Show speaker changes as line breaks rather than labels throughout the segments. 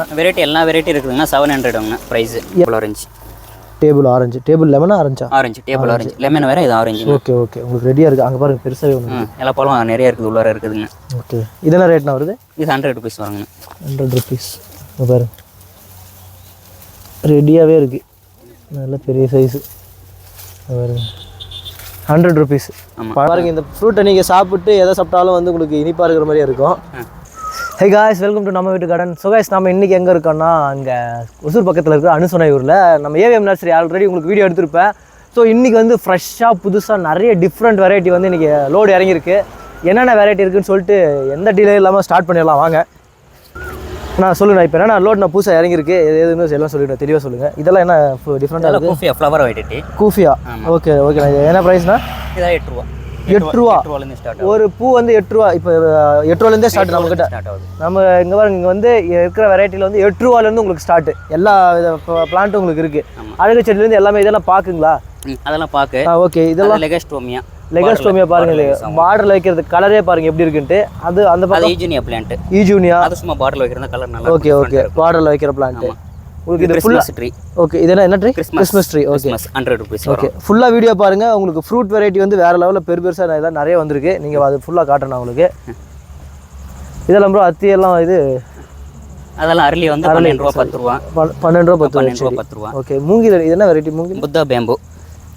இருக்குங்கண்ணா
வெரைட்டி எல்லா வெரைட்டி இருக்குதுங்கண்ணா seven ஹண்ட்ரடுங்கண்ணா price table orange
table orange table லெமனா ஆரஞ்சா
ஆரஞ்சு டேபிள் ஆரஞ்சு லெமன் வேறு இது ஆரஞ்சு
ஓகே ஓகே உங்களுக்கு ரெடியாக இருக்குது அங்கே பாருங்க பெருசாகவே ஒன்று
எல்லா பழம் நிறைய இருக்குது. உள்ளார இருக்குதுங்க.
ஓகே இதெல்லாம் ரேட்னா வருது?
இது ஹண்ட்ரட் ருபீஸ் வருங்கண்ணா
ஹண்ட்ரட் ருபீஸ் பாருங்க. ரெடியாகவே இருக்குது நல்ல பெரிய சைஸு பாருங்க. ஹண்ட்ரட் ருபீஸ்
ஆமா.
பாருங்க இந்த ஃப்ரூட்டை நீங்கள் சாப்பிட்டு எதை சாப்பிட்டாலும் வந்து உங்களுக்கு இனிப்பாக இருக்கிற மாதிரியே இருக்கும். ஹே காய்ஸ் வெல்கம் டு நம்ம வீட்டு கார்டன் ஸோ காய்ஸ் நம்ம இன்றைக்கி எங்கே இருக்கோம்னா அங்கே ஒசூர் பக்கத்தில் இருக்கிற அனுசுனையூரில் நம்ம ஏவிஎம் நர்சரி ஆல்ரெடி உங்களுக்கு வீடியோ எடுத்திருப்பேன். ஸோ இன்றைக்கி வந்து ஃப்ரெஷ்ஷாக புதுசாக நிறைய டிஃப்ரெண்ட் வெரைட்டி வந்து இன்றைக்கி லோடு இறங்கியிருக்கு. என்னென்ன வெரைட்டி இருக்குன்னு சொல்லிட்டு எந்த டிலே இல்லாமல் ஸ்டார்ட் பண்ணிடலாம் வாங்க. நான் சொல்லுங்க இப்போ என்ன லோட் நான் புதுசாக இறங்கியிருக்கு? எது எதுன்னு எல்லாம் சொல்லிவிட்டேன் தெளிவாக சொல்லுங்கள் இதெல்லாம் என்ன டிஃப்ரெண்ட்டாக
cuphea flower variety
cuphea okay okay என்ன ப்ரைஸ்னா
இதான் எட்டு ரூபா
எட்டு ரூபா. ஒரு பூ வந்து எட்டு ரூபா. இப்போ எட்டு ரூபாலேருந்தே ஸ்டார்ட் நம்மக்கிட்ட
ஸ்டார்ட் ஆகுது.
நம்ம இங்கே பாருங்க இங்கே வந்து இருக்கிற வெரைட்டியில் வந்து எட்டு ரூபாலேருந்து உங்களுக்கு ஸ்டார்ட் எல்லா பிளான்ட்டும் உங்களுக்கு இருக்குது. அழகு செடியிலேருந்து எல்லாமே இதெல்லாம் பார்க்குங்களா
அதெல்லாம் பார்க்க
ஓகே இதெல்லாம்
லெகஸ்டோமியா
லெகஸ்டோமியா பாருங்க பார்டரில் வைக்கிறது கலரே பாருங்க எப்படி இருக்குன்ட்டு. அது அந்த பக்கம்
ஈஜினியா பிளான்ட்
ஈஜூனியா
அது சும்மா பாட்டில் வைக்கிற கலர் நல்லா
ஓகே ஓகே பார்டரில் வைக்கிற பிளான்ட் உங்களுக்கு இது ஃபுல்லாக
ட்ரீ
ஓகே இது என்ன tree Christmas tree okay
hundred rupees
okay ஃபுல்லாக வீடியோ பாருங்க. உங்களுக்கு ஃப்ரூட் வெரைட்டி வந்து வேற லெவலில் பெரு பெருசாக எல்லாம் நிறைய வந்திருக்கு. நீங்கள் அது ஃபுல்லாக காட்டணும் உங்களுக்கு. இதெல்லாம் ப்ரோ அத்தி எல்லாம் இது
அதெல்லாம் அரளி வந்து பன்னெண்டு ரூபா பத்து ரூபா.
பன்- பன்னெண்டு ரூபா பத்து
பன்னெண்டு ரூபா பத்து ரூபா.
ஓகே மூங்கில் இது என்ன வெரைட்டி மூங்கில்?
புத்தா பேம்பு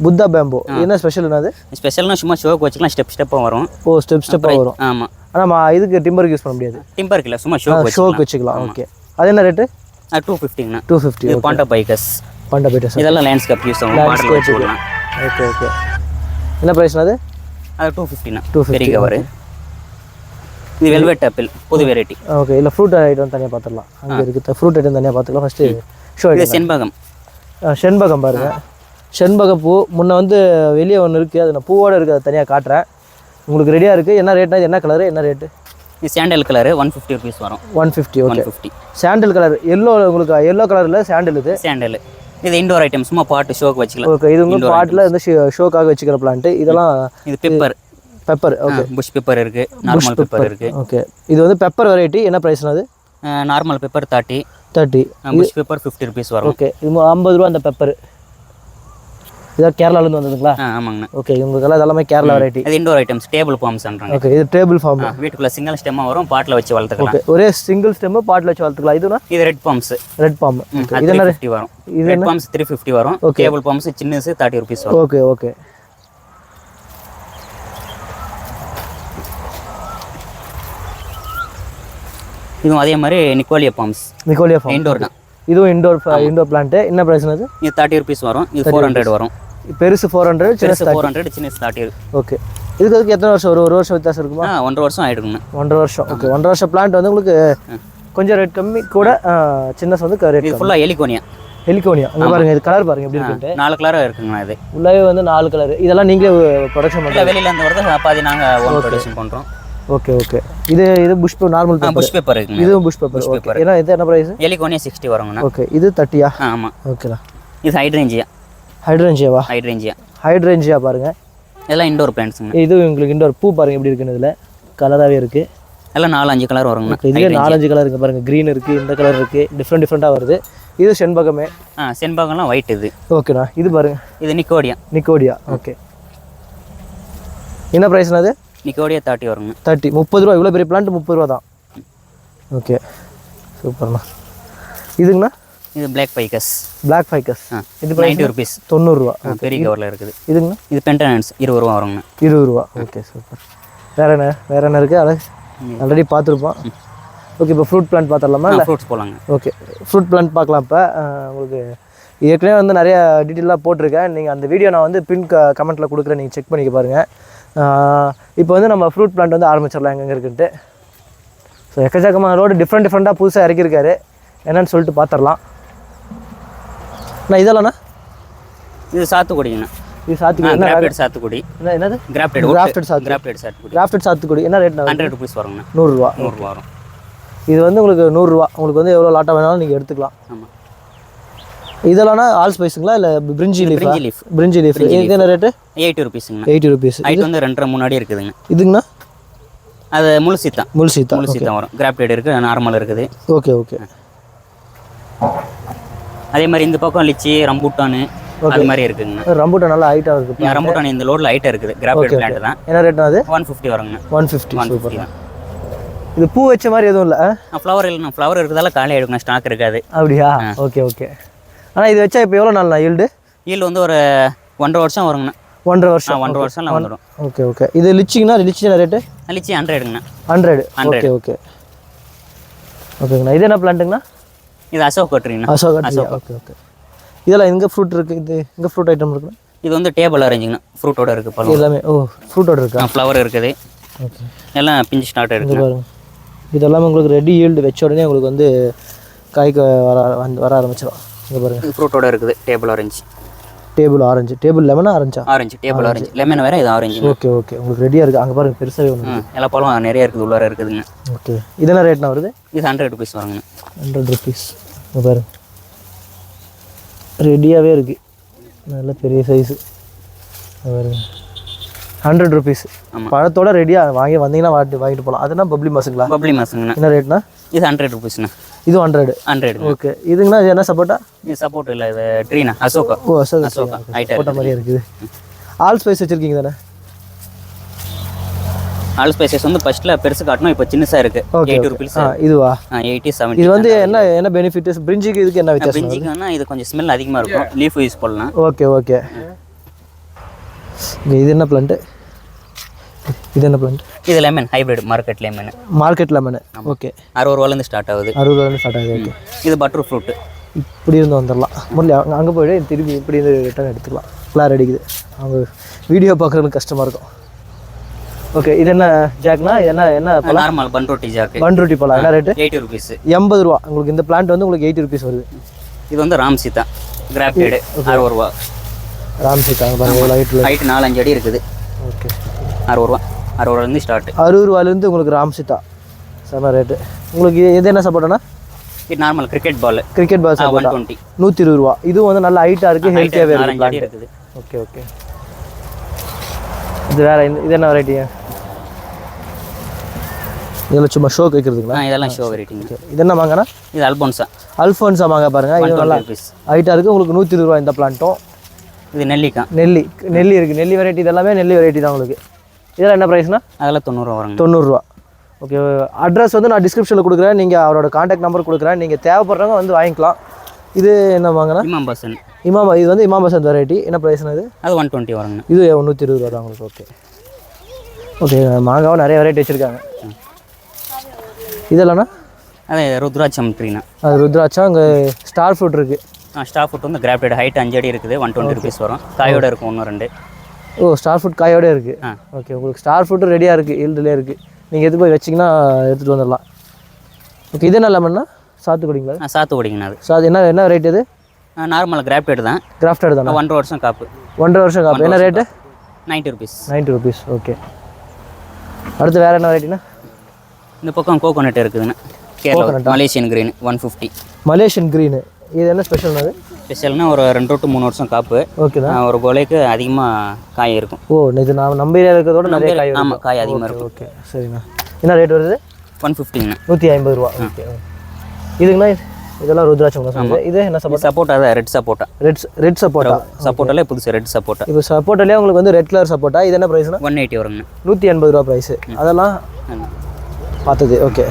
புத்தா பேம்போ என்ன ஸ்பெஷல் என்னது
ஸ்பெஷல்னா சும்மா ஷோக்கு வச்சுக்கலாம் ஸ்டெப் ஸ்டெப்பாக வரும்.
ஓ ஸ்டெப் ஸ்டெப்பாக வரும்.
ஆமாம்
ஆனால் இதுக்கு டிம்பருக்கு யூஸ் பண்ண முடியாது.
டிம்பர் கிலோ சும்மா ஷோக்கு
ஷோக்கு வச்சுக்கலாம். ஓகே அது என்ன ரேட்டு
டூ ஃபிஃப்டிங்கண்ணா
டூ ஃபிஃப்டி
பாண்டா பைக்கஸ்
பண்டா சார்
இதெல்லாம் லேண்ட்ஸ்கேப் யூஸ் ஆகும்
ஓகே ஓகே என்ன ப்ரைஸ்னா அது?
அது டூ ஃபிஃப்டிண்ணா
250,
பெரிய கவர் இது வெல்வெட் ஆப்பிள் புது வெரைட்டி
ஓகே இல்லை ஃப்ரூட் ஐட்டம் தனியாக பார்த்துடலாம் அங்கே இருக்குது. ஃப்ரூட் ஐட்டம் தனியாக பார்த்துக்கலாம் ஃபஸ்ட்டு ஷோ
இது செண்பகம்.
செண்பகம் பாருங்க. செண்பக பூ. முன்ன வந்து வெளியே ஒன்று இருக்குது அது நான் பூவோடு இருக்குது அதை தனியாக காட்டுறேன். உங்களுக்கு ரெடியாக இருக்குது என்ன ரேட்னா என்ன கலரு என்ன ரேட்டு
இது sandal colour one fifty rupees வரும்.
One fifty
one fifty
sandal colour yellow உங்களுக்கு எல்லோ கலரில் சாண்டில் இது?
சாண்டல் இது இண்டோர் ஐட்டம் சும்மா பாட்டு ஷோக்கு வச்சுக்கலாம்.
ஓகே இது உங்கள் பாட்டில் வந்து ஷோக்காக வச்சுக்கிற பிளான்ட்டு இதெல்லாம்
இது pepper
pepper okay
bush pepper இருக்கு நார்மல் பெப்பர் இருக்கு.
ஓகே இது வந்து பெப்பர் வெரைட்டி என்ன ப்ரைஸ்னா அது?
Normal pepper thirty
thirty
bush pepper fifty rupees வரும்.
ஓகே இது ஐம்பது ரூபா அந்த பெப்பர் இதான் கேரளாலேருந்து வந்ததுங்களா?
ஆமாங்கண்ணா.
ஓகே உங்களுக்கெல்லாம் இதெல்லாமே கேரளா வெரைட்டி
இது இண்டோர் ஐட்டம்ஸ் டேபிள் ஃபார்ம்ஸ்ன்றாங்க
ஓகே இது டேபிள் ஃபார்ம்
வீட்டுக்குள்ள சிங்கிள் ஸ்டெம்மாக வரும் பாட்டில் வச்சு வளர்த்துக்கலாம்.
ஓகே ஒரே சிங்கிள் ஸ்டெம்மு பாட்டில் வச்சு வளர்த்துக்கலாம். இதுனா?
இது red palms
red palm okay
இது த்ரீ ஃபிஃப்டி வரும். ரெட் பாம்ஸ் த்ரீ ஃபிஃப்டி வரும். டேபிள் பாம்ஸ் சின்னது தேர்ட்டி ருபீஸ் வரும்.
ஓகே ஓகே
இதுவும் அதே மாதிரி நிக்கோலியா பாம்ஸ்
நிக்கோலியா ஃபார்ம்
இண்டோர் தான்.
இதுவும் இண்டோர் இண்டோர் பிளான்ட்டு என்ன ப்ரைஸ்னு அது
இது தேர்ட்டி ருபீஸ் வரும். இது ஃபோர் ஹண்ட்ரட் வரும்.
பெருசு ஃபோர் ஹண்ட்ரட் சின்ன
ஃபோர் ஹண்ட்ரட் சின்னது தேர்ட்டி
ஓகே இதுக்கு அதுக்கு எத்தனை வருஷம்? ஒரு ஒரு வருஷம் வித்தியாசம் இருக்குமா?
ஒன்றரை வருஷம் ஆயிடுங்கண்ணா.
ஒன்றரை வருஷம். ஓகே ஒன்றரை வருஷம் பிளான்ட் வந்து உங்களுக்கு கொஞ்சம் ரேட் கம்மி கூட சின்னஸ் வந்து ரேட்
ஃபுல்லாக எலிகோனியா
ஹெலிகோனியா அங்கே பாருங்க இது கலர் பாருங்க எப்படி இருக்குன்ட்டு.
நாலு கலராக இருக்குங்கண்ணா இது.
உள்ளவே வந்து நாலு கலர் இதெல்லாம் நீங்களே ப்ரொடக்ஷன் பண்ணுறீங்க
வெளியில இருந்து வருது. பாதி நாங்கள் ப்ரொடக்ஷன் பண்ணுறோம்
ஓகே ஓகே இது இது bush normal pepper
bush pepper இருக்குங்க.
இதுவும் புஷ் பேப்பர் ஓகே ஏன்னா இது என்ன ப்ரைஸ்
எலிகோனியா சிக்ஸ்டி வருங்கண்ணா.
ஓகே இது தேர்ட்டியா
ஆமாம்
ஓகேண்ணா
இது ஹைட்ரேஞ்சியா
ஹைட்ரேஞ்சியாவா
ஹைட்ரேஞ்சியா
ஹைட்ரேஞ்சியா பாருங்க.
இதெல்லாம் இண்டோர் பிளான்ட்ஸுங்க
இது உங்களுக்கு இன்னொரு பூ பாருங்க எப்படி இருக்குன்னு இதில். கலராகவே இருக்குது
எல்லாம் நாலு அஞ்சு கலர் வருங்கண்ணா
இதுலேயே நாலஞ்சு கலர் இருக்குது பாருங்க. க்ரீன் இருக்குது இந்த கலர் இருக்குது டிஃப்ரெண்ட் டிஃப்ரெண்ட்டாக வருது. இது செண்பகமே.
ஆ செண்பகம்லாம் ஒயிட் இது.
ஓகேண்ணா இது பாருங்க.
இது நிக்கோடியா
நிக்கோடியா ஓகே என்ன ப்ரைஸ்னா அது?
நிக்கோடியா தேர்ட்டி வருங்க.
தேர்ட்டி முப்பது ரூபா இவ்வளோ பெரிய பிளான்ட் முப்பது ரூபா தான். ஓகே சூப்பர்ண்ணா இதுங்கண்ணா?
இது பிளாக் பைக்கஸ்
பிளாக் ஃபைக்கஸ்
ஆ
இது
நைன்ட்டி ருபீஸ்
தொண்ணூறுரூவா
பெரிய கவரில் இருக்குது.
இதுங்கண்ணா?
இது பென்டனன்ஸ் இருபது ரூபா வருங்கண்ணா.
இருபது ரூபா. ஓகே சூப்பர் வேற என்ன? வேற என்ன இருக்குது அதை ஆல்ரெடி பார்த்துருப்போம். ஓகே இப்போ ஃப்ரூட் பிளான்ட் பார்த்துடலாமா? இல்லை?
ஃப்ரூட்ஸ் போலாங்க
ஓகே ஃப்ரூட் பிளான்ட் பார்க்கலாம் இப்போ. உங்களுக்கு ஏற்கனவே வந்து நிறைய டீட்டெயிலாக போட்டிருக்கேன். நீங்கள் அந்த வீடியோ நான் வந்து பின் க கமெண்ட்டில் கொடுக்குறேன். நீங்கள் செக் பண்ணிக்க பாருங்கள் இப்போ வந்து நம்ம ஃப்ரூட் பிளான்ட் வந்து ஆரம்பிச்சிடலாம் எங்கெங்கே இருக்குன்ட்டு. ஸோ எக்கச்சக்கமான ரோடு டிஃப்ரெண்ட் டிஃப்ரெண்ட்டாக புதுசாக இறக்கியிருக்காரு. என்னன்னு சொல்லிட்டு பார்த்துடலாம் நான் இதெல்லாம்ண்ணா?
இது சாத்துக்குடிங்கண்ணா
இது சாத்துக்குடி.
சாத்துக்குடி.
என்ன என்னது?
கிராப்டட்
Grafted சாத்துக்குடி.
கிராப்டட் சாத்துக்குடி.
கிராஃப்டட் சாத்துக்குடி. என்ன ரேட்னா
ஹண்ட்ரட் ருபீஸ் வருங்கண்ணா.
நூறுரூவா.
நூறுரூவா வரும்.
இது வந்து உங்களுக்கு நூறுரூவா. உங்களுக்கு வந்து எவ்வளோ லாட்டாக வேணாலும் நீங்கள் எடுத்துக்கலாம்.
ஆமாம்
இதெல்லாம்னா ஆல் ஸ்பைஸுங்களா இல்லை பிரிஞ்சி லீஃப்?
பிரிஞ்சி லீஃப்.
பிரிஞ்சி லீஃப். இதுக்கு என்ன ரேட்டு?
எயிட்டி ருபீஸுங்கண்ணா
எயிட்டி ருபீஸ்.
ஹைட் வந்து ரெண்டரை முன்னாடி இருக்குதுங்க.
இதுங்கண்ணா?
அது முழு சீத்தான்
முல்சீத்தா
முழு சீத்தான் வரும். கிராப்டட் இருக்குது நார்மல் இருக்குது.
Okay okay.
அதே மாதிரி இந்த பக்கம் லிச்சி ரம்பூட்டானு அது மாதிரி இருக்குங்கண்ணா
ரம்பூட்டா நல்லா ஹைட்டாக இருக்குது
இங்க ரம்பூட்டான் இந்த லோடில் ஐட்டம் இருக்குது. கிராஃபைட் பிளான்ட் தான்.
என்ன ரேட்னா அது?
One fifty வருங்கண்ணா
one fifty
one
super.
Fifty தான்.
இது பூ வச்ச மாதிரி எதுவும் இல்லை
ஃப்ளவர் இல்லைண்ணா. ஃப்ளவர் இருக்கிறதால காலையில் எடுக்கணும் ஸ்டாக் இருக்காது.
அப்படியா? Okay okay. ஆனால் இது வச்சா இப்போ எவ்வளோ நாள் ஈல்டு
ஈல் வந்து ஒரு ஒன்றரை வருஷம் வருங்கண்ணா.
ஒன்றரை வருஷம்.
ஒன்றரை வருஷம்ல வந்துடும்
ஓகே ஓகே. இது லிச்சிங்கண்ணா லிச்சி ரேட்டு
லிச்சி ஹண்ட்ரடுங்கண்ணா
ஹண்ட்ரடு
100.
Okay okay. ஓகேங்கண்ணா. இது என்ன பிளான்ட்டுங்கண்ணா
இது அசோக் கட்டுறீங்கண்ணா
அசோகா ஓகே ஓகே. இதெல்லாம் எங்கே ஃப்ரூட் இருக்குது இது எங்கே ஃப்ரூட் ஐட்டம் இருக்குண்ணா?
இது வந்து டேபிள் அரேஞ்சுங்கண்ணா ஃப்ரூட்டோட இருக்குது பழம்.
எல்லாமே. ஓ ஃப்ரூட்டோட இருக்கா?
ஃப்ளவர் இருக்குது.
ஓகே.
எல்லாம் பிஞ்சு ஸ்டார்ட் இருக்குது
பாருங்க. இதெல்லாம் உங்களுக்கு ரெடி ஈல்டு வச்ச உடனே உங்களுக்கு வந்து காய்க்க வர வந்து வர ஆரம்பிச்சிடும் இங்கே பாருங்க.
இது ஃப்ரூட்டோட இருக்குது. Table orange
table orange table லெமனா ஆரஞ்சா
ஆரஞ்சு டேபிள் ஆரஞ்சு லெமன் வேற இது ஆரஞ்சு
ஓகே ஓகே உங்களுக்கு ரெடியாக இருக்குது அங்கே பாருங்க பெருசாகவே ஒன்று
எல்லா பழம் நிறைய இருக்குது. உள்ளார இருக்குதுங்க.
ஓகே இதெல்லாம் ரேட்னா வருது?
இது ஹண்ட்ரட் ருபீஸ் வருங்கண்ணா
ஹண்ட்ரட் ருபீஸ் இங்கே பாருங்க. ரெடியாகவே இருக்குது நல்ல பெரிய சைஸு பாருங்க. Hundred rupees. பழத்தோட ரெடியாக வாங்கி வந்தீங்கன்னா வாட்டி வாங்கிட்டு போகலாம் அதுனா பப்ளி மாசுங்களா
பப்ளி மாசுங்கண்ணா
என்ன ரேட்னா
இது ஹண்ட்ரட் ருபீஸ்ண்ணா
இது ஹண்ட்ரடு
ஹண்ட்ரட்
ஓகே இதுங்கண்ணா இது என்ன சப்போட்டா?
இது சப்போர்ட் இல்லை இது ட்ரீனா அசோகா
ஓ அசோக்
அசோகா ஹைட்டாக
போட்ட மாதிரியே இருக்குது. ஆல் ஸ்பைஸ் வச்சுருக்கீங்க தானே?
ஆல் ஸ்பைசஸ் வந்து ஃபர்ஸ்ட்டில் பெருசு காட்டணும் இப்போ சின்னஸாக இருக்குது
ஓகே
எயிட்டி ருபீஸ்
இதுவா?
எயிட்டி
இது
செவன்ட்டி
வந்து என்ன என்ன பெனிஃபிட் பிரிஞ்சுக்கு இதுக்கு என்ன வித்தியாசம்
பிரிஞ்சிங்கன்னா இது கொஞ்சம் ஸ்மெல் அதிகமாக இருக்கும். லீஃப் யூஸ் பண்ணலாம்
ஓகே ஓகே இது என்ன பிளான்ட்டு இது என்ன பிளான்ட்
இது lemon hybrid market lemon
market lemon okay
அறுபது ரூபாலேருந்து ஸ்டார்ட் ஆகுது.
அறுபது ரூபாய் ஸ்டார்ட் ஆகுது.
இது பட்டர் ஃப்ரூட்டு
இப்படி இருந்து வந்துடலாம். முதல்ல அங்கே அங்கே போய்ட்டு திருப்பி இப்படி இருந்து ரிட்டர்ன் எடுத்துக்கலாம். கிளார் அடிக்குது. அவங்க வீடியோ பார்க்குறதுக்கு கஷ்டமாக இருக்கும். ஓகே இது என்ன ஜாக்னா இது என்ன என்ன பழம்?
நார்மல் பன்ரோட்டி ஜாக்கு
பன்ருட்டி பழம். என்ன ரேட்டு
எயிட்டி ருபீஸ்
எண்பது ரூபா. உங்களுக்கு இந்த பிளான்ட் வந்து உங்களுக்கு எயிட்டி ருபீஸ் வருது.
இது வந்து ராம் சீதா கிராஃப்டடு அறுபது ரூபா.
ராம் சீதா ஹைட்டில்
ஹைட் நாலஞ்சு அடி இருக்குது.
ஓகே
அறுபது ரூபா. அறுபது ரூபாலேருந்து ஸ்டார்ட்
அறுபது ரூபாயிலேருந்து உங்களுக்கு ராம் சீதா செம ரேட்டு உங்களுக்கு இது என்ன சப்போர்ட்னா
இது normal cricket ball
cricket ball
one twenty
நூற்றி இருபது ரூபா. இதுவும் வந்து நல்ல ஹைட்டாக இருக்குது ஹெல்த்தியாகவே இருக்குது
இருக்குது.
ஓகே ஓகே இது வேற இது என்ன வெரைட்டிங்க இதில் சும்மா ஷோக்கு வைக்கிறதுங்களா?
இதெல்லாம் ஷோ வெரைட்டிங்க
இது என்ன வாங்கண்ணா
இது அல்போன்ஸா
அல்ஃபோன்ஸா வாங்க பாருங்க. இது நல்லா ஹைட்டாக இருக்குது உங்களுக்கு நூற்றி இருபது ரூபா இந்த பிளான்ட்டும்
இது நெல்லிக்காய்
நெல்லி நெல்லி இருக்குது நெல்லி வெரைட்டி இதெல்லாமே நெல்லி வெரைட்டி தான் உங்களுக்கு. இதெல்லாம் என்ன ப்ரைஸ்னா
அதெல்லாம் தொண்ணூறுவா வருங்க.
தொண்ணூறுரூவா ஓகே அட்ரஸ் வந்து நான் டிஸ்கிரிப்ஷனில் கொடுக்குறேன். நீங்கள் அவரோட காண்டாக்ட் நம்பர் கொடுக்குறேன். நீங்கள் தேவைப்படுறவங்க வந்து வாங்கிக்கலாம். இது என்ன வாங்கினா?
இமாம் பசன்
இமாம் இது வந்து இமாம் பசந்த் வெரைட்டி என்ன ப்ரைஸ்னா இது?
அது ஒன் டுவெண்ட்டி வருங்க.
இது நூற்றி இருபது ரூபா உங்களுக்கு. ஓகே ஓகே மாங்காவும் நிறைய வெரைட்டி வச்சுருக்காங்க. இதெல்லாம்ண்ணா
அது ருத்ராட்சம் ட்ரீனா
அது ருத்ராட்சம் அங்கே ஸ்டார் ஃப்ரூட் இருக்குது
ஆ ஸ்டாஃப் ஃபுட் வந்து கிராஃப்டட் ஹைட் அஞ்சு அடி இருக்குது. ஒன் டுவெண்ட்டி ருபீஸ் வரும். காயோட இருக்கும் ஒன்று ரெண்டு.
ஓ ஸ்டார் ஃப்ரூட் காயோட இருக்குது
ஆ.
ஓகே உங்களுக்கு ஸ்டார் ஃப்ரூட்டும் ரெடியாக இருக்குது ஈல்டுலேயே இருக்குது நீங்கள் எது போய் வச்சிங்கன்னா எடுத்துகிட்டு வந்துடலாம். ஓகே இது என்ன லெமன்னா சாத்துக்குடிங்களா
சாத்துக்குடிங்கண்ணா அது
சா அது. என்ன என்ன ரேட் இது?
நார்மல் கிராஃப்டட் தான்.
கிராஃப்டட் தானே?
ஒன்றரை வருஷம் காப்பு.
ஒன்றரை வருஷம் காப்பு. என்ன rate
ninety rupees
ninety rupees okay அடுத்து வேறு என்ன வெரைட்டினா
இந்த பக்கம் கோகோனட் இருக்குதுண்ணா. Kerala Malaysian green one fifty
Malaysian green இது என்ன ஸ்பெஷல்னா அது?
ஸ்பெஷல்னா ஒரு ரெண்டு டு மூணு வருஷம் காப்பு.
ஓகே தான்.
ஒரு கொலைக்கு அதிகமாக காய் இருக்கும்.
ஓ இது நான் நம்ம ஏரியா இருக்கிறதோட நிறைய காய்
ஆமாம் காய் அதிகமாக இருக்கும்.
ஓகே சரிண்ணா. என்ன ரேட் வருது?
ஒன் ஃபிஃப்டிங்கண்ணா
நூற்றி ஐம்பது ரூபா. ஓகே இதுங்கண்ணா இதெல்லாம் ருத்ராட்சம் இது என்ன சப்போட்டா?
சப்போட்டா தான் ரெட் சப்போட்டா.
ரெட் ரெட் சப்போட்டா.
சப்போட்டாலே புதுசு ரெட் சப்போட்டா.
இப்போ சப்போட்டாலே உங்களுக்கு வந்து ரெட் கலர் சப்போட்டா. இது என்ன ப்ரைஸ்னா
ஒன் எயிட்டி வருங்கண்ணா
நூற்றி எண்பது ரூபா ப்ரைஸு அதெல்லாம். பார்த்தது. ஓகே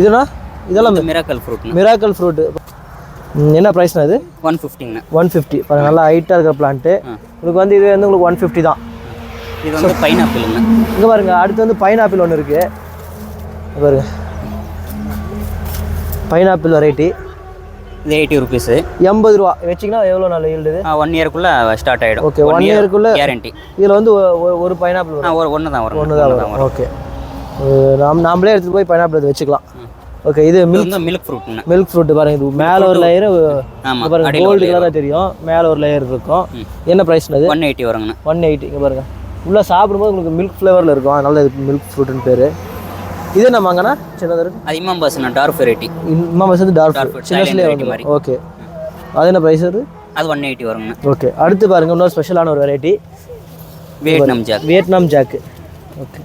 இதுனா? இதெல்லாம்
இது மிராக்கல் ஃப்ரூட்ண்ணா
மிராக்கல் ஃப்ரூட்டு என்ன ப்ரைஸ்னா இது?
ஒன் ஃபிஃப்டிங்கண்ணா
ஒன் ஃபிஃப்டி நல்லா ஹைட்டாக இருக்கிற பிளான்ட்டு உங்களுக்கு வந்து இது வந்து உங்களுக்கு ஒன் ஃபிஃப்டி தான்.
இது வந்து பைனாப்பிள்ண்ணா
இங்கே பாருங்க அடுத்து வந்து பைனாப்பிள் ஒன்று இருக்குது பாருங்க. பைனாப்பிள் வெரைட்டி
இது எயிட்டி ருபீஸு
எண்பது ரூபா. வச்சிங்கன்னா எவ்வளோ நாள் ஈல்டு
ஒன் இயருக்குள்ளே ஸ்டார்ட் ஆகிடும்
ஓகே ஒன் இயருக்குள்ளே
கேரண்டி
இதில் வந்து ஒரு பைனாப்பிள்
ஒரு ஒன்று தான் வரும்.
ஒன்று தான் வரும். ஓகே நாம் நாமளே எடுத்துகிட்டு போய் பைனாப்பிள் வச்சுக்கலாம். ஓகே இது மில்க்
வந்து மில்க் ஃப்ரூட்ண்ணா
மில்க் ஃப்ரூட் பாருங்க இது மேலே ஒரு லேயர்
ஆமாம்
பாருங்க கோல்டு கலராக தெரியும். மேலே ஒரு லேயர் இருக்கும். என்ன ப்ரைஸ்னு அது?
ஒன் எயிட்டி வருங்கண்ணா.
ஒன் எயிட்டி இங்கே பாருங்க. உள்ளே சாப்பிடும்போது உங்களுக்கு மில்க் ஃப்ளேவரில் இருக்கும். அதனால இது மில்க் ஃப்ரூட்னு பேர். இது என்ன வாங்கினா சின்னதாக இருக்கு.
அது இமாம் பாஸ்ண்ணா டார்க் வெரைட்டி
இம்மா வந்து டார்க்
Dark
ஃப்ரூட்
fruit,
சின்ன
silent
வயசுலேயே
variety
வந்துடும் ஓகே அது என்ன ப்ரைஸ் அது?
அது ஒன் எயிட்டி வருங்கண்ணா.
ஓகே அடுத்து பாருங்க இன்னொரு ஸ்பெஷலான ஒரு variety
Vietnam jack.
Vietnam jack okay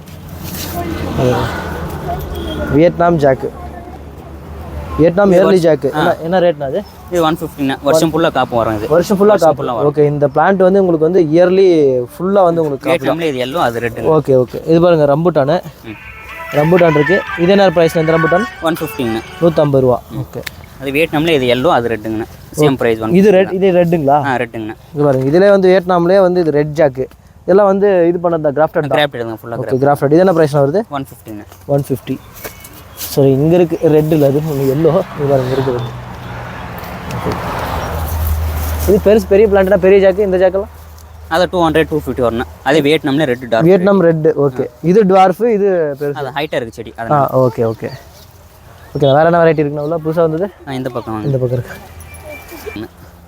Vietnam jack Vietnam early jack என்ன என்ன ரேட்னா அது
இது? ஒன் ஃபிஃப்டிங்க வருஷம் ஃபுல்லாக காப்பு வரும் இது.
வருஷம் ஃபுல்லாக காப்பு. ஓகே இந்த பிளான்ட் வந்து உங்களுக்கு வந்து இயர்லி ஃபுல்லாக வந்து உங்களுக்கு காப்பு.
இது எல்லோ அது ரெட்டுங்க
ஓகே ஓகே இது பாருங்க ரம்புட்டானு. ரம்புட்டான் இருக்குது இது என்ன ப்ரைஸ் இந்த ரம்புட்டான்?
ஒன் ஃபிஃப்டிங்க
நூற்றம்பது ரூபா. ஓகே
அது வியட்நாமில் இது எல்லோ அது ரெட்டுங்கண்ணா சேம் ப்ரைஸ் ஒன்
இது ரெட் இது ரெட்டுங்களா
ஆ ரெட்டுங்கண்ணா
இது பாருங்க இதிலே வந்து வியட்நாம்லேயே வந்து இது ரெட் ஜாக்கு இதெல்லாம் வந்து இது பண்ணது கிராஃப்டட்
எடுங்க ஃபுல்லாக
ஓகே கிராஃப்டட் இது என்ன ப்ரைஸ்னா வருது?
ஒன் ஃபிஃப்டிங்க
ஒன் ஃபிஃப்டி சரி இங்கே இருக்குது ரெட் இல்லை அது ஒன்று எல்லோ இது பாருங்க இருக்குது இது பெருசு பெரிய பிளான்ட்னா பெரிய ஜாக்கு இந்த ஜாக்கெல்லாம்
அது டூ ஹண்ட்ரட் டூ ஃபிஃப்டி வரணும் அதே வியட்நாமில் red dark
Vietnam red okay இது டுவார்ஃபு இது பெருசு.
அது ஹைட்டாக இருக்குது செடி
ஆ ஓகே ஓகே ஓகே வேறு என்ன வெரைட்டி இருக்குண்ணா உள்ள? புதுசாக வந்தது?
இந்த பக்கம்
இந்த பக்கம் இருக்கு.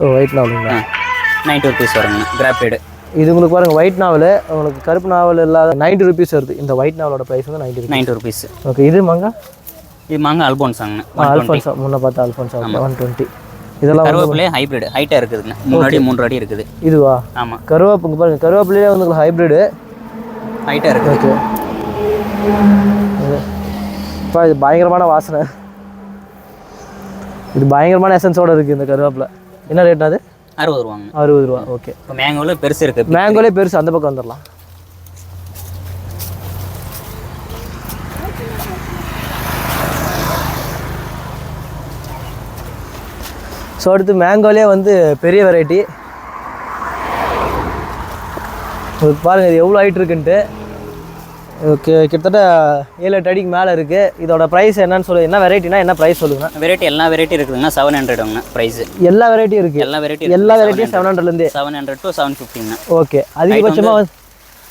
ஓ ஒயிட் நாவலுங்களா
நைன்ட்டி ருபீஸ் வருங்கண்ணா கிராப்டேடு
இது உங்களுக்கு பாருங்க ஒயிட் நாவல் உங்களுக்கு கருப்பு நாவல் இல்லாத நைன்ட்டி ருபீஸ் வருது. இந்த ஒயிட் நாவலோட ப்ரைஸ் வந்து நைன்ட்டி
நைன்ட்டி ருபீஸ்
ஓகே இது மங்கா
இது மாங்க அல்போன்ஸாங்கண்ணா
அல்ஃபோன்ஸா முன்ன பார்த்தா அல்ஃபோன்ஸா ஒன் டுவெண்ட்டி இதெல்லாம் வந்து-
கருவேப்பிலே ஹைப்ரிட் ஹைட்டாக இருக்குதுங்க மூணு அடி மூன்று அடி இருக்குது.
இதுவா?
ஆமாம்
கருவேப்புங்க பாருங்க கருவேப்பிலையே வந்து ஹைப்ரிடு
ஹைட்டாக இருக்குது.
ஓகே இப்போ இது பயங்கரமான வாசனை. இது பயங்கரமான எசன்ஸோட இருக்குது இந்த கருவேப்பிலை. என்ன ரேட்னா அது?
அறுபது ரூபாங்க
அறுபது ரூபா ஓகே
இப்போ மேங்கோவில் பெருசு இருக்குது
மேங்கோலே பெருசு அந்த பக்கம் வந்துடலாம். ஸோ அடுத்து மேங்கோலே வந்து பெரிய வெரைட்டி பாருங்கள் இது எவ்வளோ இருக்குன்ட்டு. ஓகே கிட்டத்தட்ட ஏழு எட்டு அடிக்கு மேலே இருக்குது இதோட ப்ரைஸ் என்னன்னு சொல்லு என்ன வெரைட்டினா என்ன ப்ரைஸ் சொல்லுங்கண்ணா
வெரைட்டி எல்லா வெரைட்டி இருக்குதுங்க. செவன் ஹண்ட்ரட்ங்கண்ணா ப்ரைஸு
எல்லா வெரைட்டியும் இருக்குது
எல்லா வெரைட்டி
எல்லா வெரைட்டியும் செவன் ஹண்ட்ரட்லேருந்து
செவன் ஹண்ட்ரட் டு செவன் ஃபிஃப்டிங்கண்ணா
ஓகே அதிகபட்சமாக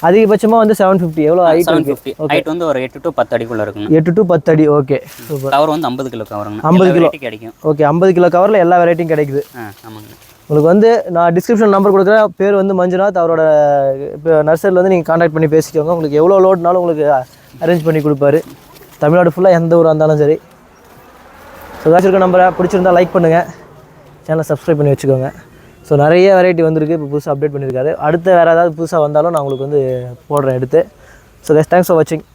அதிகபட்சமாக வந்து செவன் ஃபிஃப்டி எவ்வளோ ஹைட்
செவன் ஃபிஃப்டி ஹைட் வந்து ஒரு எட்டு டு பத்து அடிக்குள்ளே இருக்குங்க.
எட்டு டு பத்து அடி. ஓகே சூப்பர்
கவர் வந்து ஐம்பது கிலோ கவருங்க
50 கிலோ.
கிடைக்கும்.
ஓகே ஐம்பது கிலோ கவரில் எல்லா வெரைட்டியும் கிடைக்குது.
ஆமாங்க.
உங்களுக்கு வந்து நான் டிஸ்கிரிப்ஷன் நம்பர் கொடுக்குறேன். பேர் வந்து மஞ்சுநாத். அவரோட இப்போ நர்சரியில் வந்து நீங்கள் காண்டாக்ட் பண்ணி பேசிக்கோங்க. உங்களுக்கு எவ்வளோ லோட்னாலும் உங்களுக்கு அரேஞ்ச் பண்ணி கொடுப்பாரு. தமிழ்நாடு ஃபுல்லாக எந்த ஊராக இருந்தாலும் சரி. ஸோ ஏதாச்சும் இருக்க நம்பரை பிடிச்சிருந்தா லைக் பண்ணுங்கள் சேனலை சப்ஸ்கிரைப் பண்ணி வச்சுக்கோங்க. ஸோ நிறைய வெரைட்டி வந்திருக்கு. இப்போ புதுசாக அப்டேட் பண்ணியிருக்காரு. அடுத்து வேறு ஏதாவது புதுசாக வந்தாலும் நான் உங்களுக்கு வந்து போடுறேன் எடுத்து. ஸோ தேங்க்ஸ் ஃபார் வாட்சிங்